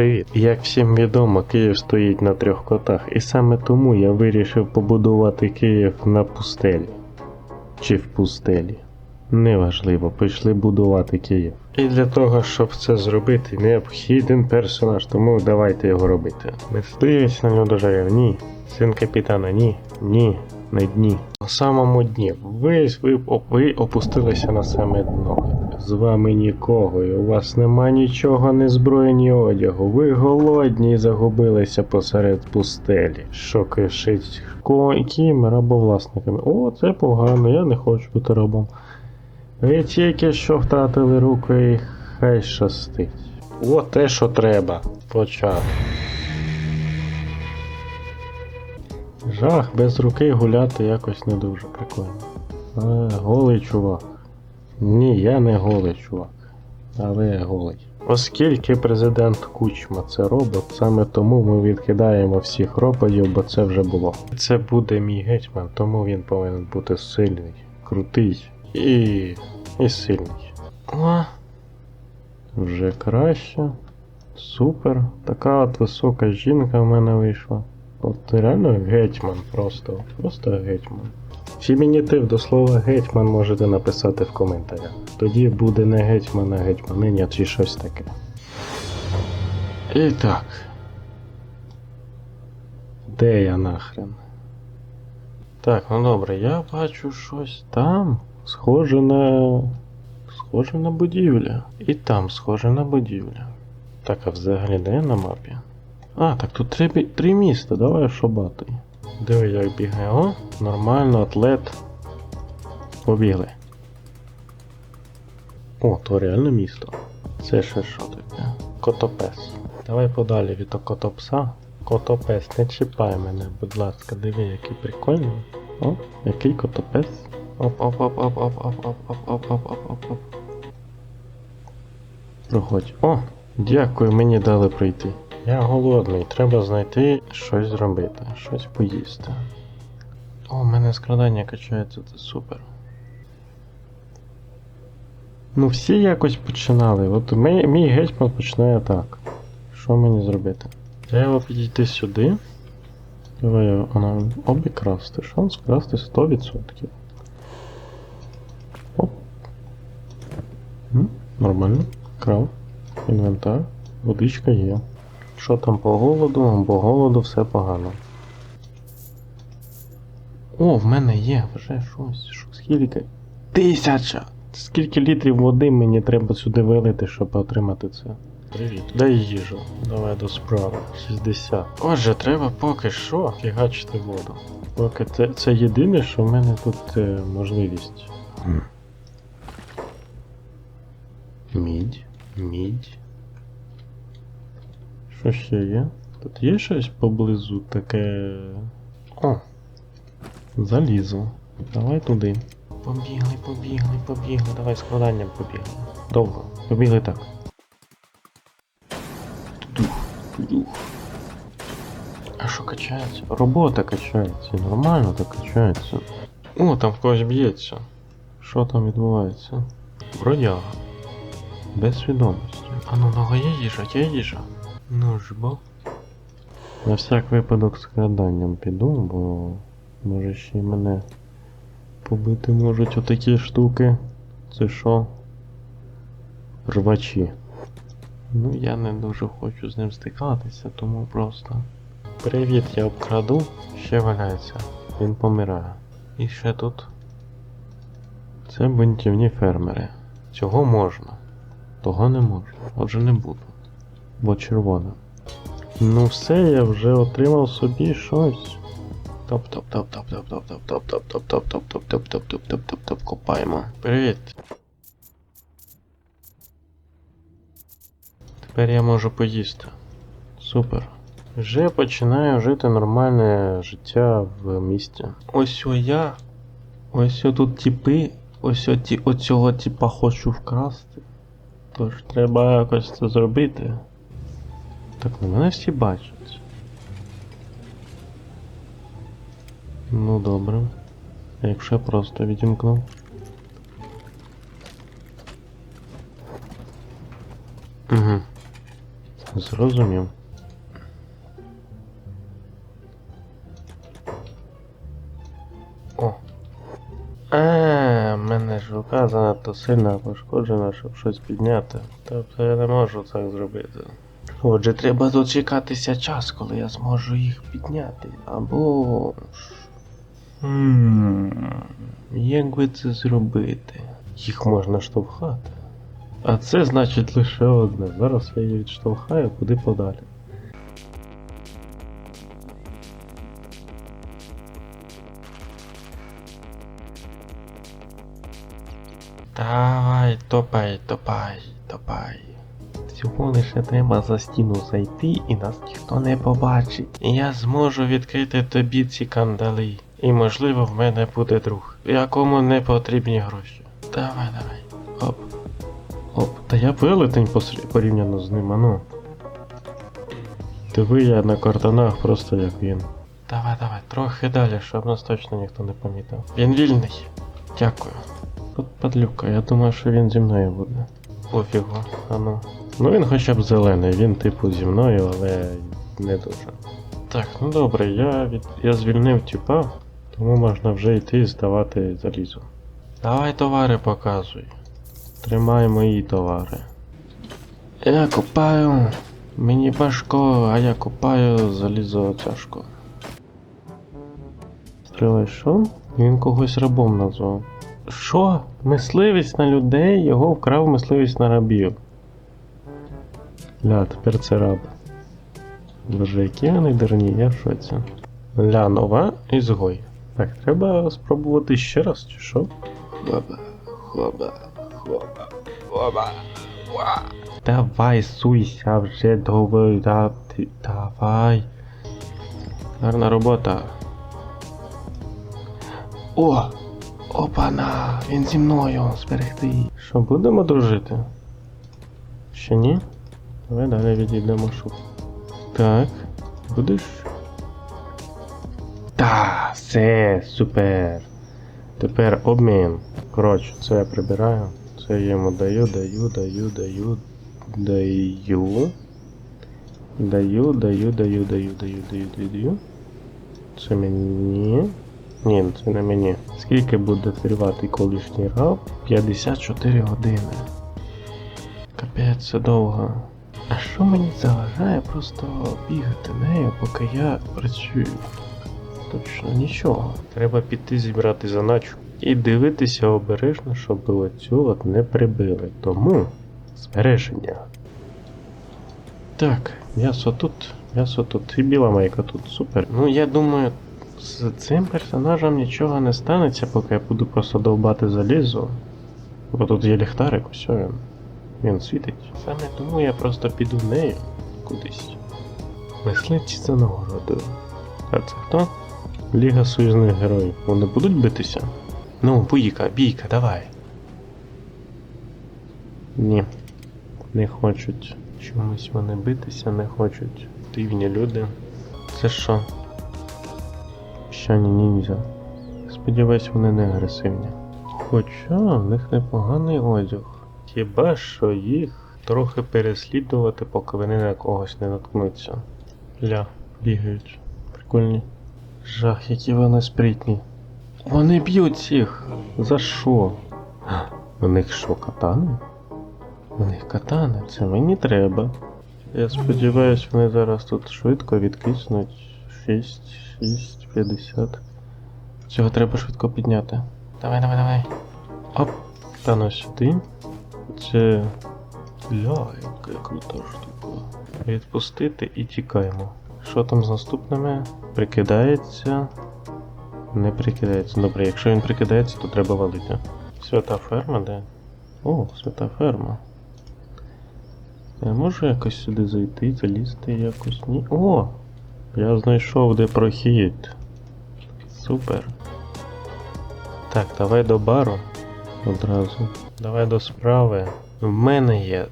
Привіт! Як всім відомо, Київ стоїть на трьох котах, і саме тому я вирішив побудувати Київ на пустелі. Чи в пустелі. Неважливо, пішли будувати Київ. І для того, щоб це зробити, необхіден персонаж, тому давайте його робити. Мисливець на льодожарів, ні. Син капітана, ні. Ні. На дні. На самому дні. Ви, ви, ви опустилися на саме дно. З вами нікого, і у вас нема нічого, не зброї, ні одягу. Ви голодні і загубилися посеред пустелі. Що кишить ким рабовласниками. О, це погано, я не хочу бути рабом. Ви тільки що втратили руку і хай щастить. О, те, що треба. Почав. Жах, без руки гуляти якось не дуже прикольно. Але голий чувак. Ні, я не голий чувак. Але голий. Оскільки президент Кучма це робот, саме тому ми відкидаємо всіх роботів, бо це вже було. Це буде мій гетьман, тому він повинен бути сильний, крутий і. і сильний. О, вже краще. Супер. Така от висока жінка в мене вийшла. От реально гетьман просто. Просто гетьман. Фемінітив до слова гетьман можете написати в коментарях. Тоді буде не гетьман, а гетьманиня чи щось таке. І так. Де я нахрен? Так, ну добре, я бачу щось там. Схоже на. Схоже на будівля. І там схоже на будівля. Так, а взагалі де на мапі? А, так тут три, три міста, давай шобати. Диви, як бігає. О, нормально, атлет. Побігли. О, то реально місто. Це ще що таке? Котопес. Давай подалі від котопса. Котопес, не чіпай мене, будь ласка, диви, який прикольний. О, який котопес. Оп, оп, оп, оп, оп, оп, оп, оп, оп, оп, оп, оп, оп. Проходь. О, дякую, мені дали пройти. Я голодний, треба знайти щось зробити, щось поїсти. О, у мене скрадання качається, це супер. Ну всі якось починали. От мій, мій гетьман починає так. Що мені зробити? Треба підійти сюди. Давай вона обікрасти. Шанс вкрасти 100%. Оп. Нормально. Крав. Інвентар. Водичка є. Що там по голоду? По голоду все погано. О, в мене є вже щось. Що, скільки? Тисяча! Скільки літрів води мені треба сюди вилити, щоб отримати це? Привіт. Дай їжу. Давай до справи. 60. Отже, треба поки що фігачити воду. Поки це, це єдине, що в мене тут е, можливість. Мідь. Мідь. Що ще є? Тут є щось поблизу таке. О! Залізо. Давай туди. Побігли, побігли, побігли. Давай складанням побігли. Довго. Побігли так. Тудух, тудух. А що качається? Робота качається. Нормально так качається. О, там в когось б'ється. Що там відбувається? Бродяга. Без свідомості. А ну нога є їжа, є їжа. Ну ж бо. На всяк випадок з краданням піду, бо може ще й мене побити можуть отакі штуки. Це що? Рвачі. Ну я не дуже хочу з ним стикатися, тому просто. Привіт, я обкраду, ще валяється. Він помирає. І ще тут. Це бунтівні фермери. Цього можна. Того не можна. Отже не буду. Бо червона. Ну все, я вже отримав собі щось. топ топ топ топ топ топ топ топ топ топ топ топ топ топ топ топ топ топ топ копаємо. Привіт. Тепер я можу поїсти. Супер. Вже починаю жити нормальне життя в місті. Ось о я. Ось о тут тіпи. Ось о оцього типа хочу вкрасти. Тож треба якось це зробити. Так, ну мене всі бачать. Ну добре. Якщо я просто відімкну. Угу. Зрозумів. О. А, в мене ж рука занадто сильно пошкоджена, щоб щось підняти. Тобто я не можу так зробити. Отже, треба дочекатися час, коли я зможу їх підняти. Або. ж- Хм, як би це зробити? Їх можна штовхати. А це значить лише одне. Зараз я її відштовхаю куди подалі. Давай, топай, топай, топай. Всього лише треба за стіну зайти і нас ніхто не побачить. Я зможу відкрити тобі ці кандали. І можливо в мене буде друг, якому не потрібні гроші. Давай, давай. Оп. Оп. Та я велетень порівняно з ним, а ну. Диви я на картонах просто як він. Давай, давай, трохи далі, щоб нас точно ніхто не помітив. Він вільний. Дякую. От падлюка, я думаю, що він зі мною буде. Пофігу, а ну. Ну він хоча б зелений, він типу зі мною, але не дуже. Так, ну добре, я від. я звільнив тіпа, тому можна вже йти і здавати залізо. Давай товари показуй. Тримай мої товари. Я купаю. Мені важко, а я купаю залізо тяжко. Стривай, що? Він когось рабом назвав. Що? Мисливість на людей, його вкрав мисливість на рабів. Ля, тепер це раб. Боже, які вони дурні, я в шоці. Ля, нова ізгой. Так, треба спробувати ще раз, чи що? Хоба, хоба, хоба, хоба, ва. Давай, суйся вже ти- давай. Гарна робота. О! Опана! Він зі мною зберегти. Що, будемо дружити? Ще ні? Давай далі відійдемо шук. Так, будеш? Та, все, супер. Тепер обмін. Коротше, це я прибираю. Це я йому даю, даю, даю, даю, даю. Даю, даю, даю, даю, даю, даю, даю, даю. Це мені. Ні, це не мені. Скільки буде тривати колишній раб? 54 години. Капець, це довго. А що мені заважає просто бігати нею, поки я працюю? Точно нічого. Треба піти зібрати заначу. І дивитися обережно, щоб оцю от не прибили. Тому збереження. Так, м'ясо тут, м'ясо тут і біла майка тут. Супер. Ну я думаю, з цим персонажем нічого не станеться, поки я буду просто довбати залізо. Бо тут є ліхтарик, ось він. Він світить. Саме тому я просто піду нею кудись. Мисливці за нагородою. А це хто? Ліга союзних героїв. Вони будуть битися? Ну, бійка, бійка, давай. Ні. Не хочуть. Чомусь вони битися не хочуть. Дивні люди. Це що? Піщані ніндзя. Сподіваюсь, вони не агресивні. Хоча в них непоганий одяг. Хіба що їх трохи переслідувати, поки вони на когось не наткнуться. Ля, бігають. Прикольні. Жах, які вони спритні. Вони б'ють всіх. За що? У них що, катани? У них катани, це мені треба. Я сподіваюсь, вони зараз тут швидко відкиснуть. 6, 6, 50. Цього треба швидко підняти. Давай, давай, давай. Оп, та ну сюди. Це. Ля, яка крута штука. Відпустити і тікаємо. Що там з наступними? Прикидається. Не прикидається. Добре, якщо він прикидається, то треба валити. Свята ферма, де? О, свята ферма. Я можу якось сюди зайти, залізти якось? Ні. О! Я знайшов де прохід. Супер. Так, давай до бару одразу. Давай до справи. В мене є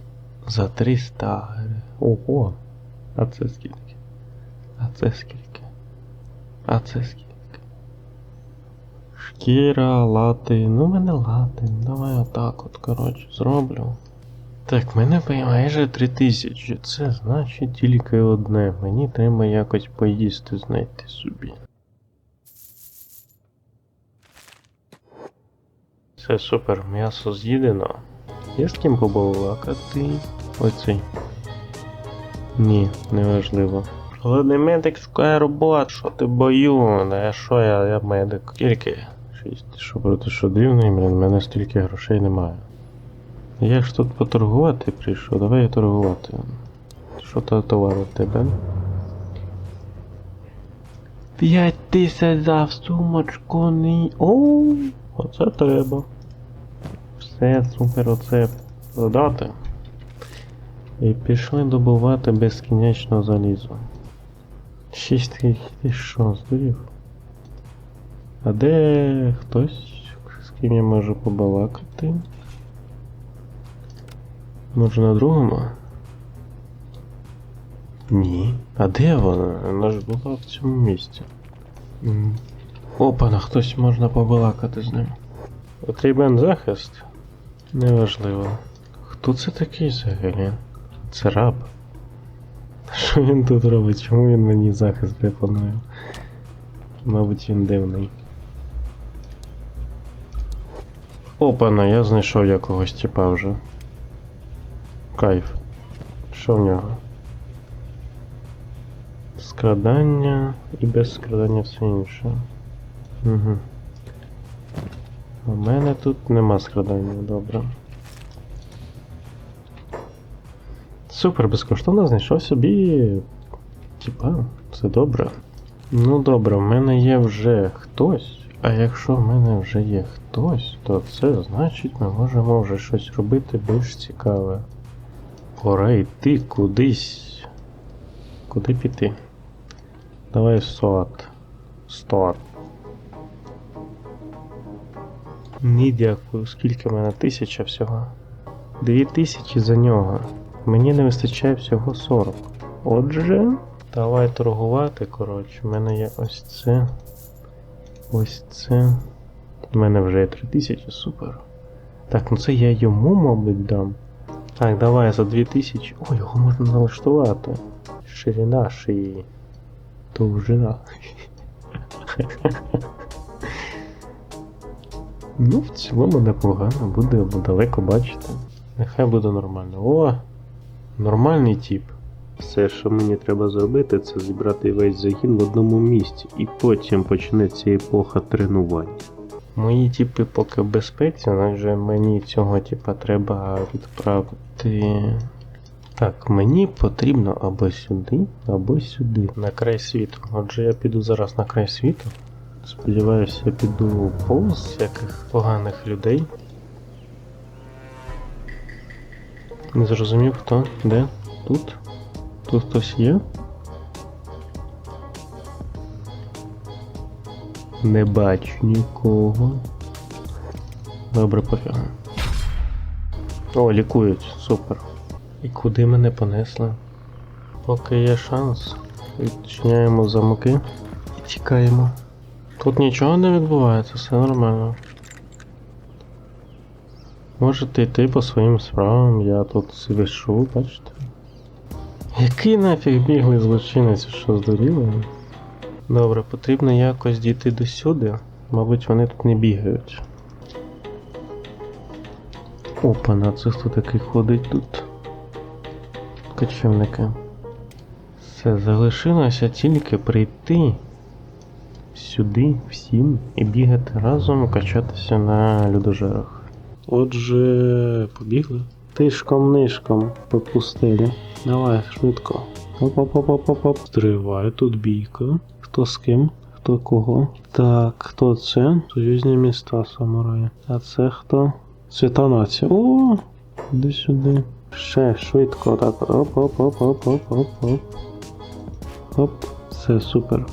за 300 гривень. Ого. А це скільки? А це скільки? А це скільки? Шкіра, лати. Ну, в мене лати. Давай отак от, коротше, зроблю. Так, мене майже три тисячі. Це значить тільки одне. Мені треба якось поїсти знайти собі. Це супер, м'ясо з'їдено. Є з ким побалакати? Оцей. Ні, неважливо. Головний медик шукає роботу, що ти бою, а що я, я медик. Скільки? Шість. Що проти що дивний, блін, в мене стільки грошей немає. Я ж тут поторгувати прийшов, давай я торгувати. Що то товару в тебе? П'ять тисяч за сумочку не. О, оце треба. Все, супер, оце продати. І пішли добувати безкінечно залізо. Шість таких, ти що, здурів? А де хтось, з ким я можу побалакати? Може на другому? Ні. А де вона? Вона ж була в цьому місці. Опа, на хтось можна побалакати з ним. Потрібен захист? Неважливо. Хто це такий взагалі? Це раб. Що він тут робить? Чому він мені захист пропонує? Мабуть, він дивний. Опана, я знайшов якогось типа вже. Кайф. Що в нього? Скрадання і без скрадання все інше. Угу. У мене тут нема скрадання, добре. Супер, безкоштовно знайшов собі. Типа, все добре. Ну добре, в мене є вже хтось. А якщо в мене вже є хтось, то це значить ми можемо вже щось робити більш цікаве. Пора йти кудись. Куди піти? Давай сот. Стот. Ні, дякую. Скільки в мене тисяча всього? Дві тисячі за нього. Мені не вистачає всього 40. Отже, давай торгувати, коротше. У мене є ось це. Ось це. У мене вже є 3000, супер. Так, ну це я йому, мабуть, дам. Так, давай за 2000. О, його можна налаштувати. Ширина шиї. Довжина. ну, в цілому непогано, буде далеко бачити. Нехай буде нормально. О! Нормальний тип. Все, що мені треба зробити, це зібрати весь загін в одному місці, і потім почнеться епоха тренувань. Мої типи поки в безпеці, адже мені цього типа треба відправити. Так, мені потрібно або сюди, або сюди, на край світу. Отже, я піду зараз на край світу. Сподіваюся, я піду повз всяких поганих людей. Не зрозумів хто? Де? Тут? Тут хтось є? Не бачу нікого. Добре, пофігу. О, лікують, супер. І куди мене понесли? Поки є шанс. Відчиняємо замки і тікаємо. Тут нічого не відбувається, все нормально. Можете йти по своїм справам, я тут свишу, бачите? Який нафіг біглий злочинець, що здуріли? Добре, потрібно якось дійти до сюди. Мабуть, вони тут не бігають. Опа, на це хто такий ходить тут? Кочівники. Все, залишилося тільки прийти сюди всім і бігати разом, качатися на людожерах. Отже, побігли. Тишком нишком по пустелі. Давай, швидко. Оп-оп-оп-оп-оп. Стривай, тут бійка. Хто з ким? Хто кого? Так, хто це? Союзні міста самураї. А це хто? Свята нація. О! Іди сюди. Ще швидко так. Оп-оп-оп-оп-оп-оп-оп. Оп. Все, супер.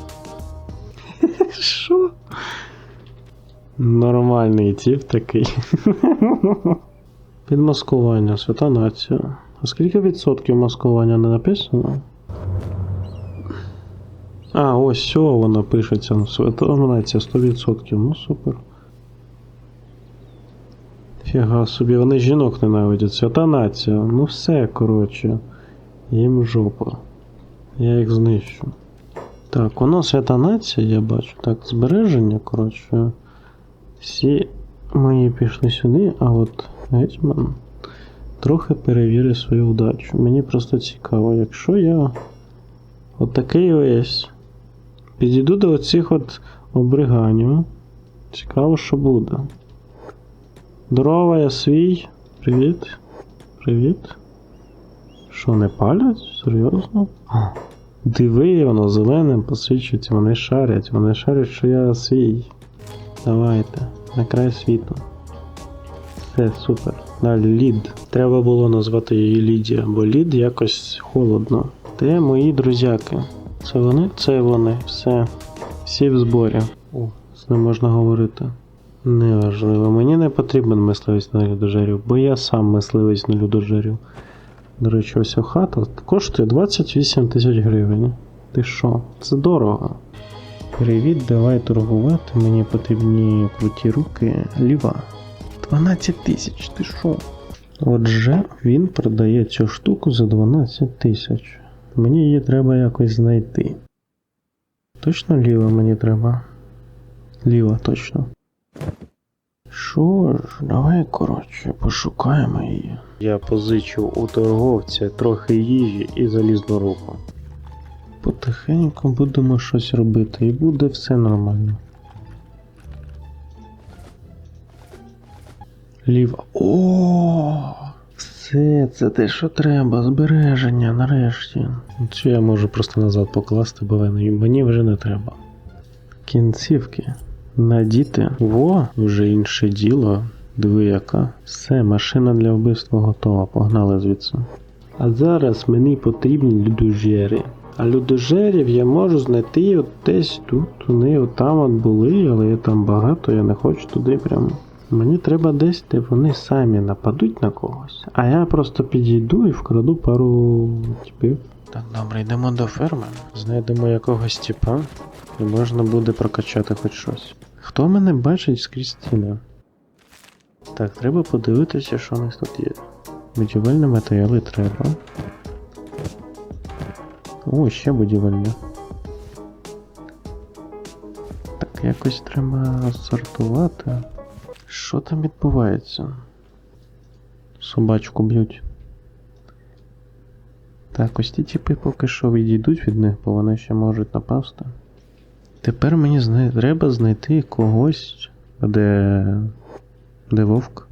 Що? Нормальний тип такий. Підмаскування, свята нація. А скільки відсотків маскування не написано? А, ось все воно пишеться. Свята нація 100%. Ну супер. Ніфіга собі, вони жінок ненавидять. Свята нація. Ну все, коротше. Їм жопа. Я їх знищу. Так, воно свята нація, я бачу. Так, збереження, коротше. Всі мої пішли сюди, а от гетьман трохи перевірив свою вдачу. Мені просто цікаво, якщо я отакий весь підійду до оцих от обриганів. Цікаво, що буде. Здорово, я свій. Привіт. Привіт. Що, не палять? Серйозно? Диви, воно зеленим посвічується, вони шарять, вони шарять, що я свій. Давайте, на край світу. Все, супер. Далі лід. Треба було назвати її Лідія, бо лід якось холодно. Де мої друзяки? Це вони? Це вони. Все. Всі в зборі. О, з ним можна говорити. Неважливо. Мені не потрібен мисливець на людожерів, бо я сам мисливець на людожерів. До речі, ось хата коштує 28 тисяч гривень. Ти що? Це дорого. Привіт, давай торгувати. Мені потрібні круті руки. Ліва. 12 тисяч, ти що? Отже, він продає цю штуку за 12 тисяч. Мені її треба якось знайти. Точно ліва мені треба? Ліва, точно. Що ж, давай, коротше, пошукаємо її. Я позичу у торговця трохи їжі і залізну руку. Потихеньку будемо щось робити, і буде все нормально. Ліва. О! Все, це те, що треба, збереження нарешті. Чи я можу просто назад покласти, бо мені вже не треба. Кінцівки. Надіти. Во, вже інше діло. Диви яка. Все, машина для вбивства готова. Погнали звідси. А зараз мені потрібні людожери. А людожерів я можу знайти от десь тут. Вони отам от були, але є там багато, я не хочу туди прямо. Мені треба десь, де вони самі нападуть на когось, а я просто підійду і вкраду пару типів. Так, добре, йдемо до ферми, знайдемо якогось типа, і можна буде прокачати хоч щось. Хто мене бачить скрізь стіни? Так, треба подивитися, що у нас тут є. Будівельні матеріали треба. О, ще будівельні. Так, якось треба сортувати. Що там відбувається? Собачку б'ють. Так, ось ті тіпи поки що відійдуть від них, бо вони ще можуть напасти. Тепер мені зна... треба знайти когось, де. Де вовк.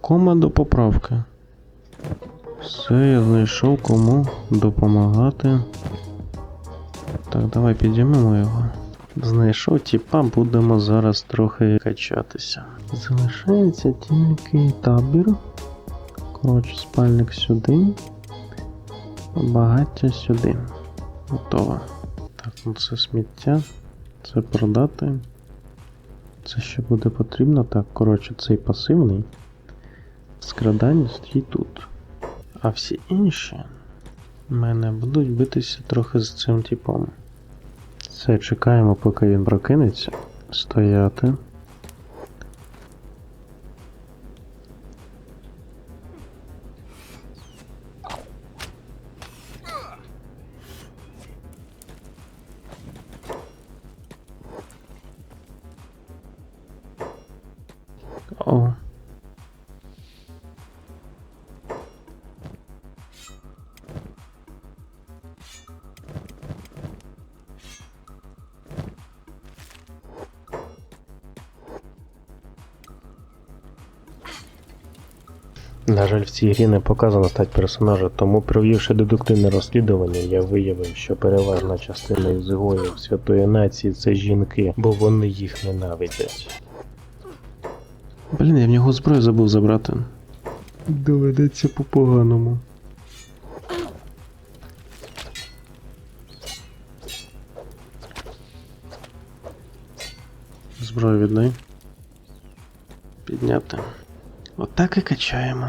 Кома до поправки. Все, я знайшов кому допомагати. Так, давай підіймемо його. Знайшов тіпа, будемо зараз трохи качатися. Залишається тільки табір. Коротше, спальник сюди. Багаття сюди. Готово. Так, ну це сміття. Це продати. Це ще буде потрібно. Так, коротше, цей пасивний. Скрадання стоїть тут. А всі інші в мене будуть битися трохи з цим типом. Все, чекаємо, поки він прокинеться. Стояти. На жаль, в цій грі не показано стать персонажа, тому провівши дедуктивне розслідування, я виявив, що переважна частина ізгоїв святої нації це жінки, бо вони їх ненавидять. Блін, я в нього зброю забув забрати. Доведеться по-поганому. Зброю віддай. Підняти. Отак і качаємо.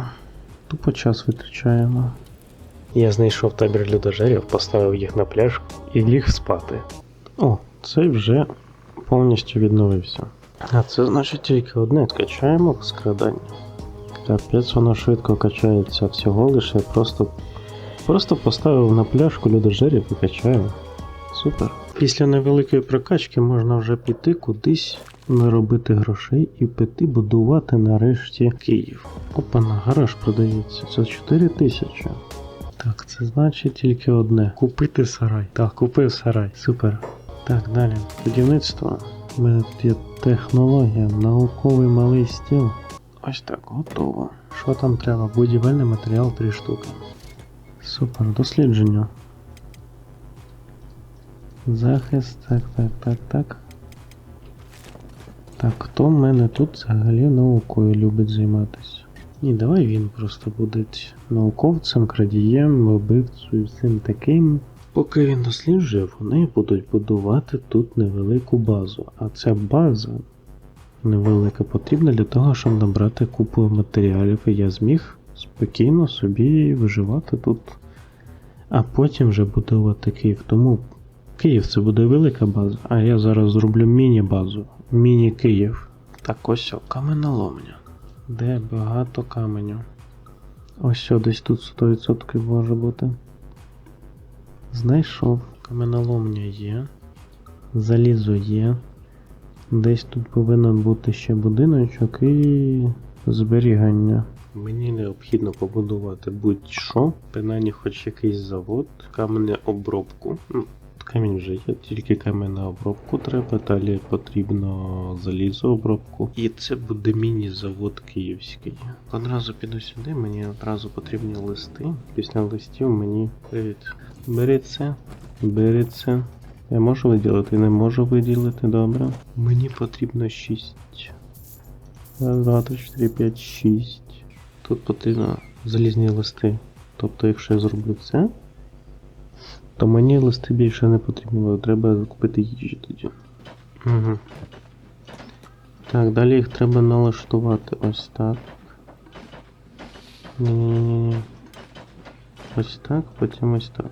Тупо час витрачаємо. Я знайшов табір людожерів, поставив їх на пляж і ліг спати. О, цей вже повністю відновився. А це значить тільки одне качаємо скрадання. Капець воно швидко качається всього лише просто. Просто поставив на пляшку людожерів і качаю. Супер. Після невеликої прокачки можна вже піти кудись наробити грошей і піти будувати нарешті Київ. Опа, на гараж продається. Це 4 тисячі. Так, це значить тільки одне. Купити сарай. Так, купив сарай. Супер. Так, далі. Будівництво. У мене тут є технологія, науковий малий стіл. Ось так, готово. Що там треба? Будівельний матеріал 3 штуки. Супер, дослідження. Захист, так, так, так, так. Так, хто в мене тут взагалі наукою любить займатися? Ні, давай він просто буде науковцем, крадієм, вбивцею, всім таким. Поки він досліджує, вони будуть будувати тут невелику базу. А ця база невелика потрібна для того, щоб набрати купу матеріалів, і я зміг спокійно собі виживати тут. А потім вже будувати Київ. Тому Київ це буде велика база, а я зараз зроблю міні-базу. Міні-Київ. Так ось о, каменоломня. Де багато каменю. Ось о, десь тут 100% може бути. Знайшов. Каменоломня є. Залізо є. Десь тут повинен бути ще будиночок і зберігання. Мені необхідно побудувати будь-що, принаймні хоч якийсь завод, каменеобробку. Камінь вже є, тільки каменна обробку треба, далі потрібно залізообробку. І це буде міні-завод київський. Одразу піду сюди, мені одразу потрібні листи. Після листів мені привіт. Бери це. Я можу виділити, не можу виділити, добре. Мені потрібно 6. Раз, два, три, чотири, п'ять, шість. Тут потрібно залізні листи. Тобто, якщо я зроблю це, то мені листи більше не потрібно, треба купити їжі тоді. Угу. Так, далі їх треба налаштувати ось так. Ні-ні-ні. Ось так, потім ось так.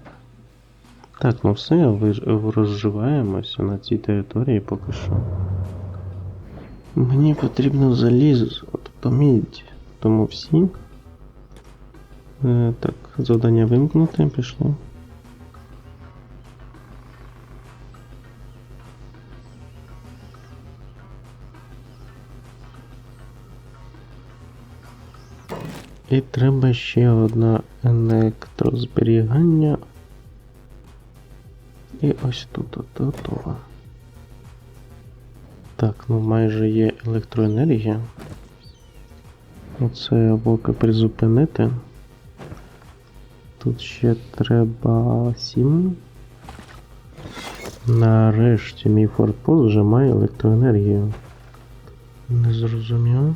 Так, ну все, розживаємося на цій території поки що. Мені потрібно залізо, тобто мідь. Тому всі. Е, так, завдання вимкнути, пішло. І треба ще одна електрозберігання. І ось тут от готово. Так, ну майже є електроенергія. Оце поки призупинити. Тут ще треба 7. Нарешті мій форпост вже має електроенергію. Не зрозумів.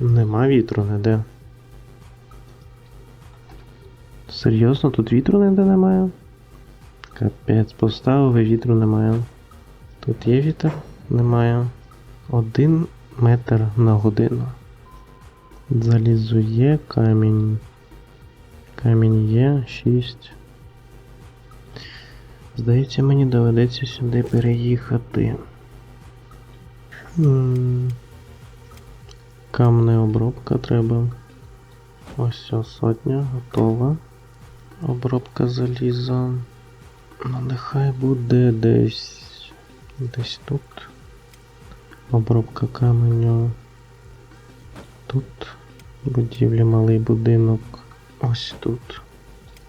Нема вітру ніде. Серйозно, тут вітру ніде немає? Капець, поставив і вітру немає. Тут є вітер? Немає. Один метр на годину. Залізо є, камінь. Камінь є, 6. Здається, мені доведеться сюди переїхати. М, Камне обробка треба. Ось ця сотня готова. Обробка заліза. Ну, нехай буде десь. Десь тут. Обробка каменю. Тут. Будівлі, малий будинок. Ось тут.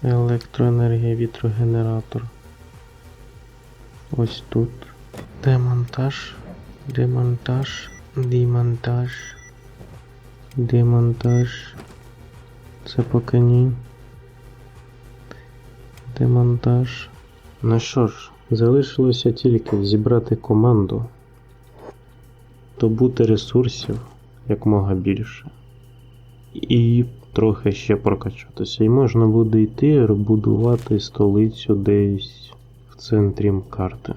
Електроенергія, вітрогенератор. Ось тут. Демонтаж. Демонтаж. Демонтаж. Демонтаж. Це поки ні. Демонтаж. Ну що ж, залишилося тільки зібрати команду, добути ресурсів якмога більше. І трохи ще прокачатися. І можна буде йти будувати столицю десь в центрі карти.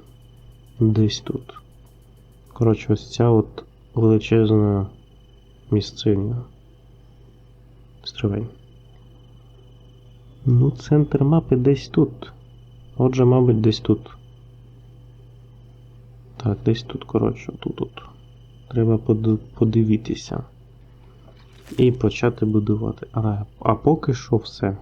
Десь тут. Коротше, ось ця от величезна місцина. Стривай. Ну, центр мапи десь тут. Отже, мабуть, десь тут. Так, десь тут, коротше, тут тут. треба подивитися. І почати будувати. А, а поки що все.